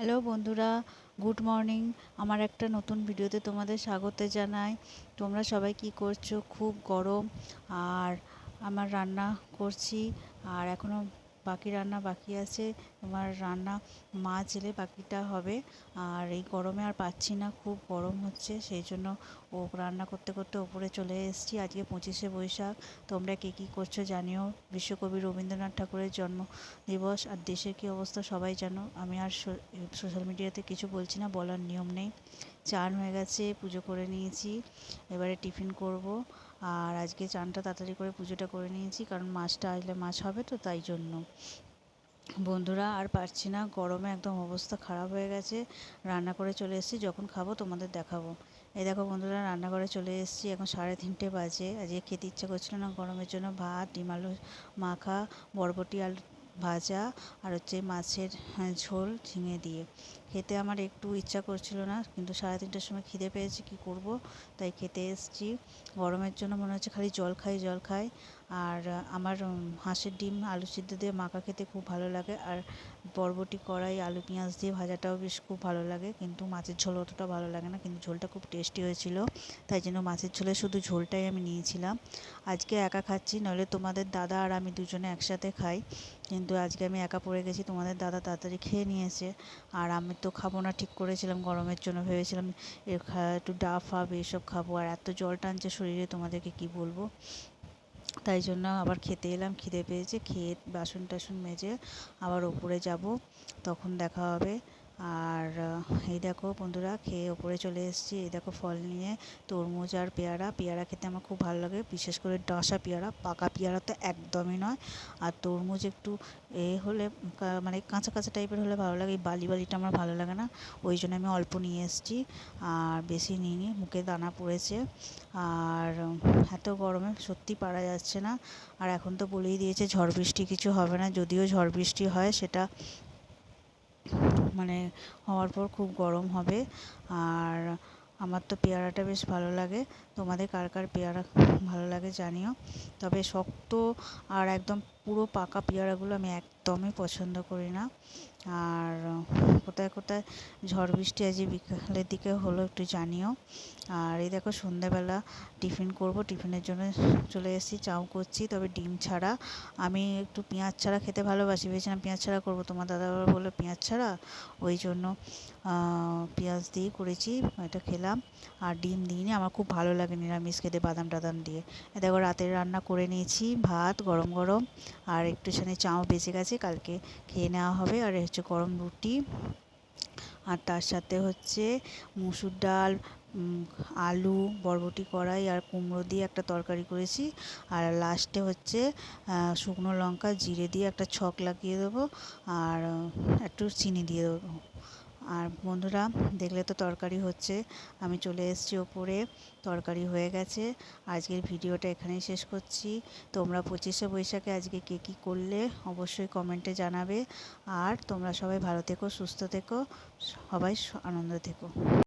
Hello বন্ধুরা, good morning. আমার একটা নতুন ভিডিওতে তোমাদের স্বাগত জানাই। তোমরা সবাই কি করছ? খুব গরম। আর আমার রান্না করছি। আর এখনও বাকি রান্না বাকি আছে। তোমার রান্না মা এলে বাকিটা হবে। আর এই গরমে আর পাচ্ছি না, খুব গরম হচ্ছে, সেই জন্য ও রান্না করতে করতে ওপরে চলে এসেছি। আজকে পঁচিশে বৈশাখ, তোমরা কে কী করছ জানিও। বিশ্বকবি রবীন্দ্রনাথ ঠাকুরের জন্ম দিবস, আর দেশের কী অবস্থা সবাই জানো। আমি আর সোশ্যাল মিডিয়াতে কিছু বলছি না, বলার নিয়ম নেই। চান হয়ে গেছে, পুজো করে নিয়েছি। এবারে টিফিন করব। আর আজকে চানটা তাড়াতাড়ি করে পুজোটা করে নিয়েছি, কারণ মাছটা আসলে মাছ হবে তো তাই জন্য। বন্ধুরা, আর পারছি না, গরমে একদম অবস্থা খারাপ হয়ে গেছে। রান্না করে চলে এসেছি, যখন খাব তোমাদের দেখাবো। এই দেখো বন্ধুরা, রান্না করে চলে এসেছি, এখন সাড়ে তিনটে বাজে। আজকে খেতে ইচ্ছা করছিল না গরমের জন্য ভাত, ডিম আলু মাখা, বরবটি আলু ভাজা আর হচ্ছে মাছের হ্যাঁ, ঝোল ঝিঙে দিয়ে। খেতে আমার একটু ইচ্ছা করছিল না কিন্তু সাড়ে তিনটার সময় খিদে পেয়েছি কি করব? তাই খেতে এসেছি। গরমের জন্য মনে হচ্ছে খালি জল খাই জল খাই। আর আমার হাঁসের ডিম, আলু সিদ্ধ দিয়ে মাখা খেতে খুব ভালো লাগে। আর বরবটি, কড়াই, আলু, পেঁয়াজ দিয়ে ভাজাটাও বেশ খুব ভালো লাগে। কিন্তু মাছের ঝোল অতটা ভালো লাগে না। কিন্তু ঝোলটা খুব টেস্টি হয়েছিল। তাই জন্য মাছের ঝোলে শুধু ঝোলটাই আমি নিয়েছিলাম। আজকে একা খাচ্ছি, নইলে তোমাদের দাদা আর আমি দুজনে একসাথে খাই। কিন্তু আজকে আমি একা পড়ে গেছি, তোমাদের দাদা তাড়াতাড়ি খেয়ে নিয়েছে। আর আমি তো খাব না, ঠিক করেছিলাম, গরমের জন্য ভেবেছিলাম একটু ডাফ ফাব এসব খাব। আর এত জল টানছে শরীরে, তোমাদেরকে কি বলব? তাই জন্য আবার খেতে এলাম, খিদে পেয়েছে, খেয়ে বাসন টাসন মেজে আবার ওপরে যাব, তখন দেখা হবে। আর এই দেখো বন্ধুরা খেয়ে ওপরে চলে এসেছি। এই দেখো ফল নিয়ে তরমুজ আর পেয়ারা। পেয়ারা খেতে আমার খুব ভালো লাগে। বিশেষ করে ডাসা পেয়ারা, পাকা পেয়ারা তো একদমই নয়। আর তরমুজ একটু এ হলে মানে কাঁচা কাঁচা টাইপের হলে ভালো লাগে। এই বালি বালিটা আমার ভালো লাগে না। ওই জন্য আমি অল্প নিয়ে এসেছি। আর বেশি নিইনি, মুখে দানা পড়েছে। আর এত গরমে সত্যি পারা যাচ্ছে না। আর এখন তো বলেই দিয়েছে ঝড় বৃষ্টি কিছু হবে না। যদিও ঝড় বৃষ্টি হয়, সেটা মানে হওয়ার পর খুব গরম হবে। আর আমার তো পেয়ারাটা বেশ ভালো লাগে। তোমাদের কার কার পেয়ারা ভালো লাগে জানিও। তবে শক্ত আর একদম পুরো পাকা পেয়ারাগুলো আমি একদমই পছন্দ করি না। আর, কোথায় কোথায় ঝড় বৃষ্টি আজ বিকালের দিকে হলো একটু জানিও। আর এই দেখো সন্ধ্যাবেলা টিফিন করব, টিফিনের জন্য চলে এসেছি চাউ করছি, তবে ডিম ছাড়া। আমি একটু পেঁয়াজ ছাড়া খেতে ভালোবাসি, ভেবেছিলাম পেঁয়াজ ছাড়া করব, তোমার দাদা বলল পেঁয়াজ ছাড়া। ওই জন্য পেঁয়াজ দিয়ে করেছি, এটা খেলাম। আর ডিম দিইনি, আমার খুব ভালো লাগে নিরামিষ খেতে, বাদাম টাদাম দিয়ে। দেখো রাতের রান্না করে নিয়েছি, ভাত, গরম গরম। আর একটুখানি চাও বেঁচে গেছে, কালকে খেয়ে নেওয়া হবে। আর হচ্ছে গরম রুটি। আর তার সাথে হচ্ছে মুসুর ডাল আলু, বরবটি কড়াই আর কুমড়ো দিয়ে একটা তরকারি করেছি। আর লাস্টে হচ্ছে শুকনো লঙ্কা, জিরে দিয়ে একটা ছক লাগিয়ে দেবো। আর একটু চিনি দিয়ে দেবো। আর বন্ধুরা, দেখলে তো তরকারি হচ্ছে। আমি চলে এসেছি ওপরে, তরকারি হয়ে গেছে। আজকের ভিডিওটা এখানেই শেষ করছি। তোমরা পঁচিশে বৈশাখে আজকে কে কী করলে অবশ্যই কমেন্টে জানাবে। আর তোমরা সবাই ভালো থেকো, সুস্থ থেকো, সবাই আনন্দ থেকো।